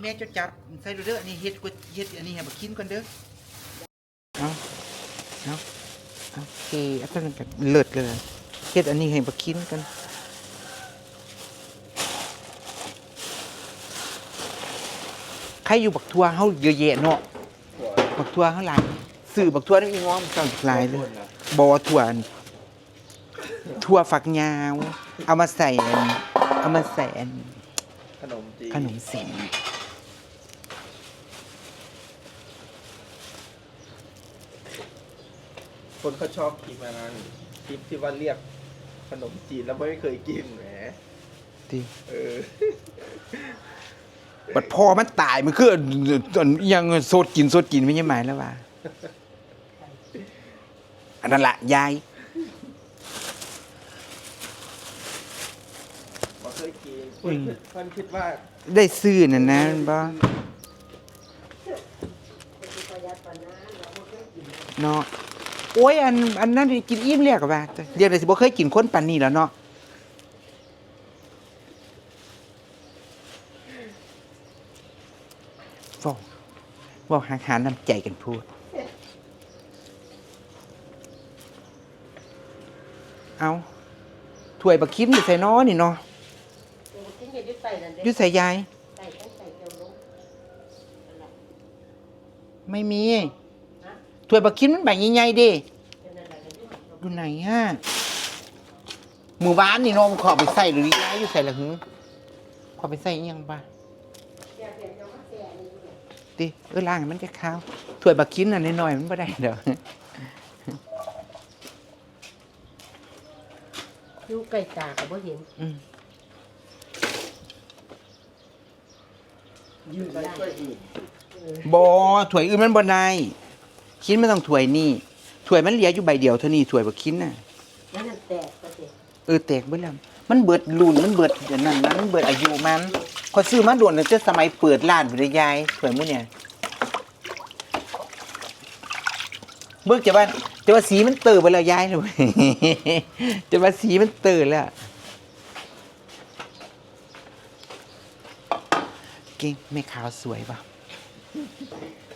แม่เจ้าจับใส่ดูเด้ออันนี้เฮ็ดกว่าเฮ็ดอันนี้ให้บักคินก่อนเด้อเอาเอาโอเคอันนั้นก็เลิศเลยเฮ็ดอันนี้ให้บักคินกันใครอยู่บักทัวเฮาเยอะแยะเนาะหัวบักทัวเฮาหลายซื้อบักทัวนี่อีง้อมนเจ้าหลายเลยนะบอถั่วอันถั่วฝักยาว เอามาใส่อันเอามาใส่อันขนมจีนขนมเส้น คนเขาชอบกินมานั้นคลิปที่ว่าเรียกขนมจีนแล้วไม่เคยกินแหมที่เออ บัดพอมันตายมันคืออันอันอิหยังโสดกินโสดกินไม่ใช่หมายแล้วว่าอันนั้นละยายบ่เคยกินเพิ่นคิดเพิ่นคิดว่าได้ซื้อนั่นนะบ่เนาะ โอ้ยอันอันนั้นกินอิ่มแล้วก็ว่าเรียกได้สิบ่เคยกินคนปานนี้แล้วเนาะเว้าเว้าหาหาน้ำใจกันพูด เอาถ้วยบักคิมอยู่ใส่น้อนี่เนาะทิ้งอย่ายึดใส่นั่นเด้อยู่ใส่ยายใส่ต้องใส่เกลียวลงนั่นแหละไม่มีนะ ถ้วยบักคิมมันใบใหญ่ๆเด้เดี๋ยวนั่นแหละเดี๋ยวยุ่งอยู่ไหนฮะหมู่บ้านนี่เน้องขอไปใส่หรือย้ายอยู่ใส่ละหึขอไปใส่อิหยังบ้าเดี๋ยวเดี๋ยวจะมาแก่นี่เนี่ยติเออล่างให้มันจะขาวถ้วยบักคิมน่ะน้อยๆมันบ่ได้เด้ออยู่ไก่ตาก็บ่เห็นอืมยืนใช้ได้ถ้วยอื่นบ่ถ้วยอื่นมันบ่ได้ คิมมันต้องถ้วยนี่ถ้วยมันเหลืออยู่ใบเดียวเท่านี้ถ้วยบักคิมน่ะแล้วนั่นแตกก็สิเออแตกเบิดแล้วมันเบิดรุ่นมันเบิดเดี๋ยวนั้นนะมันเบิดอายุมันขอยซื้อมาโดนตั้งแต่สมัยเปิดร้านพุ่นเด้อยายถ้วยมื้อเนี่ยเบิกจะว่าจะว่าสีมันเติบไปแล้วยายเลยจะว่าสีมันเติบแล้วเก่งแม่ขาวสวยป่ะ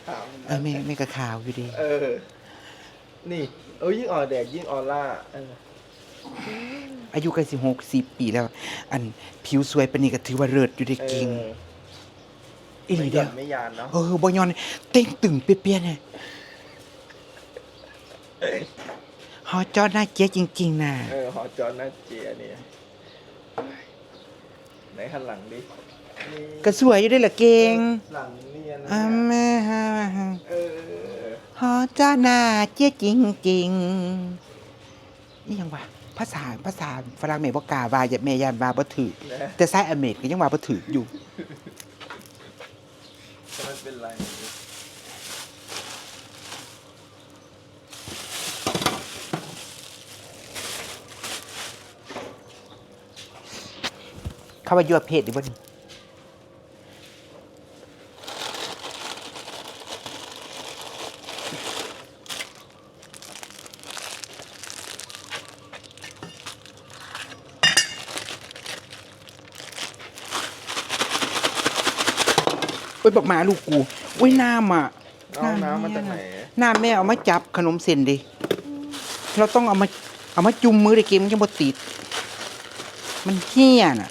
ถามเออแม่แม่ก็ขาวอยู่ดี เออ นี่ เออยิ่งออกแดดยิ่งออร่าเอออายุใกล้สิหกสิบปีแล้ว อันผิวสวยปานนี้ก็ถือว่าเลิศอยู่ได้เก่งเอออีหไม่ลีหย่เดีอยวนไม่ยานเนาะเออบอยอน เต้งตึงเปี้ยๆเนี่ยฮอจอดหน้าเจ๊จริง ๆน่ะเออหอจอนหน้าเจียเนี่ยไหนขันหลังดินี่ก็สวยอยู่ได้อละเก่งหลัง อ่าแม่ฮะเออฮอจอดหน้าเจ๊จริงๆนี่ยังวะภาษาภาษาฝรั่งแม่บ่กล้าว่าอย่าแม่ยานวาบ่ถือแต่ไซ้อเมริกก็ยังวาบ่ถืออยู่แต่มันเป็นไรเขาว่ายั่วเพศดิบ่นี่ อ้ยบอกหมาลูกกูโอ้ยน้ำอะเอาน้ำมาจากไหน น้ำแม่เอามาจับขนมเส้นดิเราต้องเอามาเอามาจุ่มมือได้เกมมันจะบ่ติด มันเหี้ยน่ะ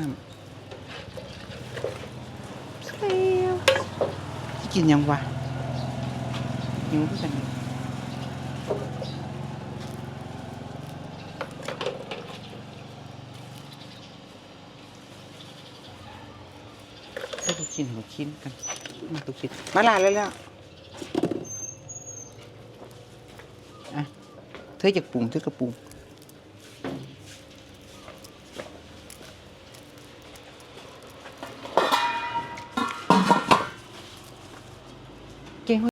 าม สแลกินยังวะยังไม่กันถ้าไปกินก็กินกัน มาตุกินมาลาแล้วแล้วอะเธอจะปรุงเธอกระปรุง